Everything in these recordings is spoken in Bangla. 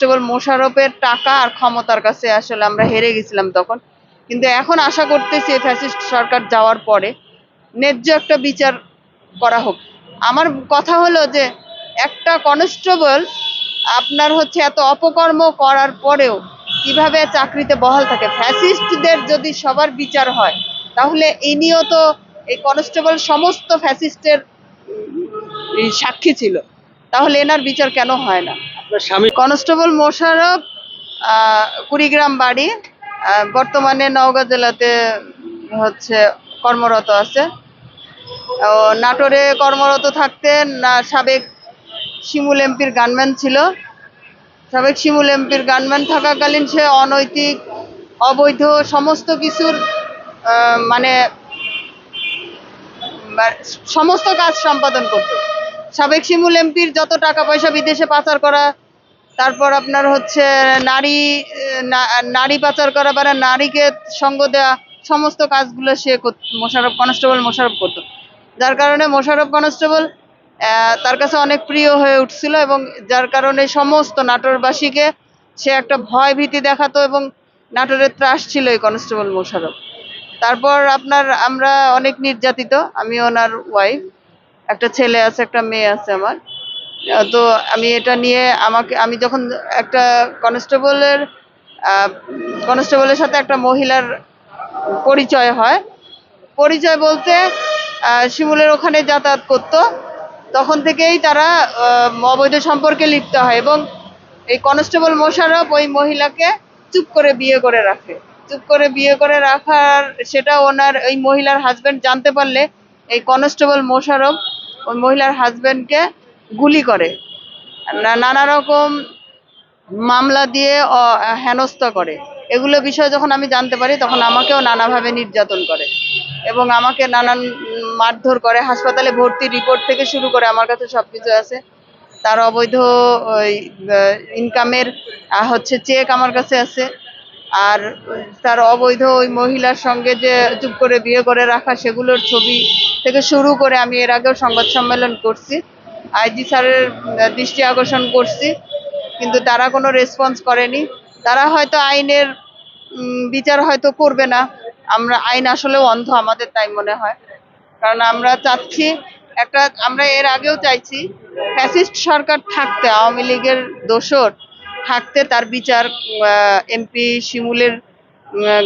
কেবল মোশারফের টাকা আর ক্ষমতার কাছে আসলে আমরা হেরে গেছিলাম তখন। কিন্তু এখন আশা করতেছি ফ্যাসিস্ট সরকার যাওয়ার পরে ন্যায্য একটা বিচার করা হোক। আমার কথা হলো যে, একটা কনস্টেবল আপনার হচ্ছে এত অপকর্ম করার পরেও কীভাবে চাকরিতে বহাল থাকে? ফ্যাসিস্টদের যদি সবার বিচার হয়, তাহলে ইনিও তো এই কনস্টেবল সমস্ত ফ্যাসিস্টের সাক্ষী ছিল। তাহলে এনার বিচার কেন হয় না? স্বামী কনস্টেবল মোশারফ কুড়িগ্রাম বাড়ি। বর্তমানে নওগাঁ জেলাতে হচ্ছে কর্মরত আছে। নাটোরে কর্মরত থাকতেন সাবেক শিমুল এমপির গানম্যান ছিল। সাবেক শিমুল এমপির গানম্যান থাকাকালীন সে অনৈতিক, অবৈধ সমস্ত কিছুর মানে সমস্ত কাজ সম্পাদন করতো। সাবেক শিমুল এমপির যত টাকা পয়সা বিদেশে পাচার করা তারপর আপনার হচ্ছে নারী নারী পাচার করা বা নারীকে সঙ্গ দেওয়া সমস্ত কাজগুলো সে মোশাররফ কনস্টেবল মোশারফ করত। যার কারণে মোশারফ কনস্টেবল তার কাছে অনেক প্রিয় হয়ে উঠছিল এবং যার কারণে সমস্ত নাটোরবাসীকে সে একটা ভয় ভীতি দেখাতো এবং নাটোরের ত্রাস ছিল এই কনস্টেবল মোশারফ। তারপর আপনার আমরা অনেক নির্যাতিত, আমি ওনার ওয়াইফ একটা ছেলে আছে, একটা মেয়ে আছে আমার। তো আমি এটা নিয়ে আমাকে, আমি যখন একটা কনস্টেবলের কনস্টেবলের সাথে একটা মহিলার পরিচয় হয়, পরিচয় বলতে শিমুলের ওখানে যাতায়াত করত, তখন থেকেই তারা অবৈধ সম্পর্কে লিপ্ত হয় এবং এই কনস্টেবল মোশারফ ওই মহিলাকে চুপ করে বিয়ে করে রাখে। চুপ করে বিয়ে করে রাখার, সেটা ওনার ওই মহিলার হাজব্যান্ড জানতে পারলে, এই কনস্টেবল মোশারফ ওই মহিলার হাজবেন্ডকে গুলি করে। নানা রকম মামলা দিয়ে হেনস্থা করে। এগুলো বিষয় যখন আমি জানতে পারি, তখন আমাকেও নানাভাবে নির্যাতন করে এবং আমাকে নানান মারধর করে, হাসপাতালে ভর্তি রিপোর্ট থেকে শুরু করে আমার কাছে সব কিছু আছে। তার অবৈধ, ওই ইনকামের হচ্ছে চেক আমার কাছে আছে। আর তার অবৈধ ওই মহিলার সঙ্গে যে চুপ করে বিয়ে করে রাখা, সেগুলোর ছবি থেকে শুরু করে আমি এর আগেও সংবাদ সম্মেলন করছি। আইজি স্যারের দৃষ্টি আকর্ষণ করছি, কিন্তু তারা কোনো রেসপন্স করেনি। তারা হয়তো আইনের বিচার হয়তো করবে না। আমরা, আইন আসলেও অন্ধ আমাদের তাই মনে হয়। কারণ আমরা চাচ্ছি একটা, আমরা এর আগেও চাইছি ফ্যাসিস্ট সরকার থাকতে, আওয়ামী লীগের দোসর থাকতে তার বিচার এমপি শিমুলের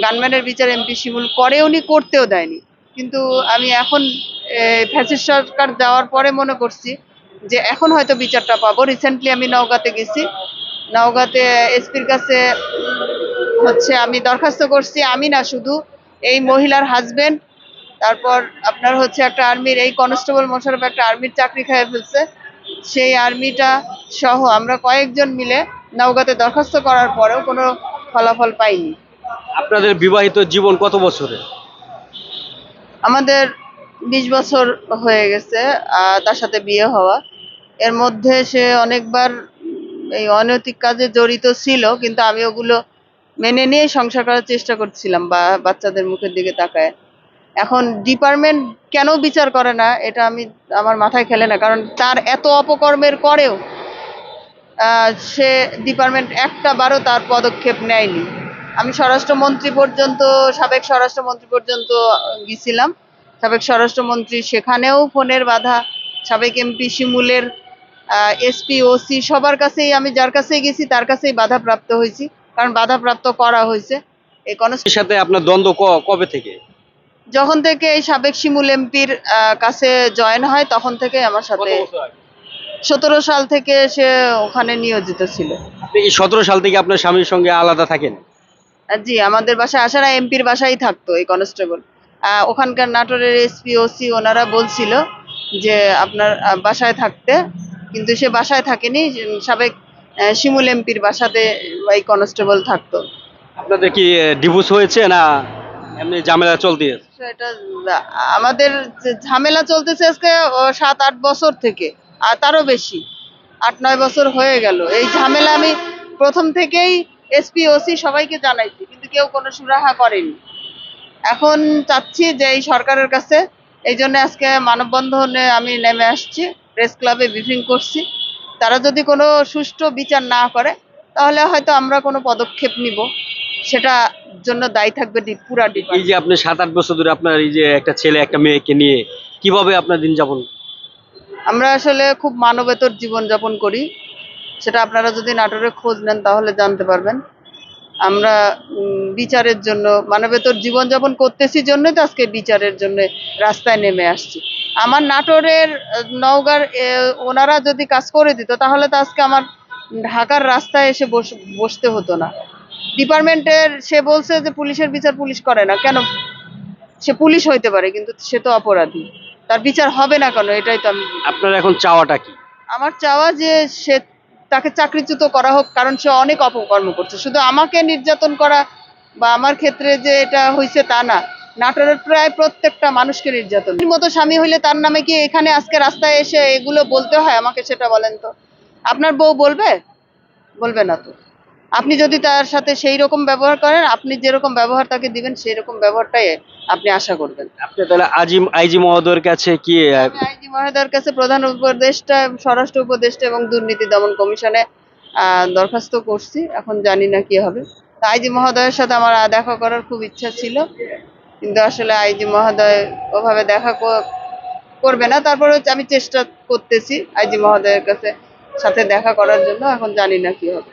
গানম্যানের বিচার এমপি শিমুল করে উনি করতেও দেয়নি। কিন্তু আমি এখন ফ্যাসিস্ট সরকার যাওয়ার পরে মনে করছি যে এখন হয়তো বিচারটা পাবো। রিসেন্টলি আমি নওগাঁতে গেছি। নওগাঁতে এসপির কাছে হচ্ছে আমি দরখাস্ত করছি। আমি না শুধু এই মহিলার হাজবেন্ড তারপর আপনার হচ্ছে একটা আর্মির এই কনস্টেবল মোশারফ একটা আর্মির চাকরি খেয়ে ফেলছে। সেই আর্মিটা সহ আমরা কয়েকজন মিলে নওগাঁতে দরখাস্ত করার পরেও কোনো ফলাফল পাইনি। আপনাদের বিবাহিত জীবন কত বছরে আমাদের বিশ বছর হয়ে গেছে তার সাথে বিয়ে হওয়া। এর মধ্যে সে অনেকবার এই অনৈতিক কাজে জড়িত ছিল, কিন্তু আমি ওগুলো মেনে নিয়ে সংসার করার চেষ্টা করছিলাম বা বাচ্চাদের মুখের দিকে তাকায়। এখন ডিপার্টমেন্ট কেন বিচার করে না, এটা আমি আমার মাথায় খেলে না, কারণ তার এত অপকর্মের পরেও সে ডিপার্টমেন্ট একটা বারও তার পদক্ষেপ নেয়নি। আমি স্বরাষ্ট্রমন্ত্রী পর্যন্ত, সাবেক স্বরাষ্ট্রমন্ত্রী পর্যন্ত গেছিলাম। সাবেক স্বরাষ্ট্রমন্ত্রী সেখানেও ফোনের বাধা, সাবেক এমপি শিমুলের এসপি ওসি সবার কাছেই আমি যার কাছেই গেছি তার কাছেই বাধা প্রাপ্ত হয়েছি। কারণ বাধা প্রাপ্ত করা হয়েছে। এই কনস্ট সাথে আপনার দ্বন্দ্ব কবে থেকে? যখন থেকে এই সাবেক শিমুল এমপির কাছে জয়েন হয় তখন থেকে আমার সাথে সতেরো সাল থেকে সে ওখানে নিয়োজিত ছিল। সতেরো সাল থেকে আপনার স্বামীর সঙ্গে আলাদা থাকেন? জি আমাদের বাসায় আসে না এমপির বাসায় থাকতো এই কনস্টেবল। ওখানকার নাটোরের এসপি ওসি ওনারা বলছিল যে আপনার বাসায় থাকতে কিন্তু সে বাসায় থাকেনি সাবেক শিমুল এমপির বাসাতে এই কনস্টেবল থাকতো। আপনাদের কি ডিভোর্স হয়েছে না এমনি ঝামেলা চলতে এটা আমাদের ঝামেলা চলতেছে আজকে সাত আট বছর থেকে আর তারও বেশি আট নয় বছর হয়ে গেল। এই ঝামেলা আমি প্রথম থেকেই এসপি ওসি সবাইকে জানাইছি কিন্তু কেউ কোনো সুরাহা করেনি। এখন চাচ্ছি যে এই সরকারের কাছে এই জন্য আজকে মানববন্ধনে আমি নেমে আসছি। প্রেস ক্লাবে ব্রিফিং করছি। তারা যদি কোনো সুষ্ঠু বিচার না করে তাহলে হয়তো আমরা কোনো পদক্ষেপ নিব। সেটা জন্য দায়ী থাকবে পুরা এই যে আপনি সাত আট বছর ধরে আপনার এই যে একটা ছেলে একটা মেয়েকে নিয়ে কীভাবে আপনার দিন যাপন? আমরা আসলে খুব মানবেতর জীবনযাপন করি। সেটা আপনারা যদি নাটোরে খোঁজ নেন তাহলে জানতে পারবেন। আমরা বিচারের জন্য মানবেতর জীবনযাপন করতেছি জন্যই তো আজকে বিচারের জন্য রাস্তায় নেমে আসছি। আমার নাটোরের নওগাঁর ওনারা যদি কাজ করে দিত তাহলে তো আজকে আমার ঢাকার রাস্তায় এসে বস- বসতে হতো না। ডিপার্টমেন্টের সে বলছে যে পুলিশের বিচার পুলিশ করে না। কেন? সে পুলিশ হইতে পারে কিন্তু সে তো অপরাধী। তার বিচার হবে না কেন? এটাই তো আমি আপনার এখন চাওয়াটা কি? আমার চাওয়া যে সে তাকে চাকরিচ্যুত করা হোক কারণ সে অনেক অপকর্ম করছে। শুধু আমাকে নির্যাতন করা বা আমার ক্ষেত্রে যে এটা হয়েছে তা না। নাটোরের প্রায় প্রত্যেকটা মানুষকে নির্যাতন। মতো স্বামী হইলে তার নামে কি এখানে আজকে রাস্তায় এসে এগুলো বলতে হয়? আমাকে সেটা বলেন তো। আপনার বউ বলবে? বলবে না তো। আপনি যদি তার সাথে সেই রকম ব্যবহার করেন আপনি যেরকম ব্যবহার তাকে দিবেন সেই রকম ব্যবহারটাই আপনি আশা করবেন। আপনি তাহলে আজিম আইজি মহোদয়ের কাছে কি আইজি মহোদয়ের কাছে প্রধান উপদেষ্টা স্বরাষ্ট্র উপদেষ্টা এবং দুর্নীতি দমন কমিশনে আহ, দরখাস্ত করছি। এখন জানি না কি হবে। আইজি মহোদয়ের সাথে আমার দেখা করার খুব ইচ্ছা ছিল। কিন্তু আসলে আইজি মহোদয় ওভাবে দেখা করবে না। তারপরে আমি চেষ্টা করতেছি আইজি মহোদয়ের কাছে সাথে দেখা করার জন্য। এখন জানি না কি হবে।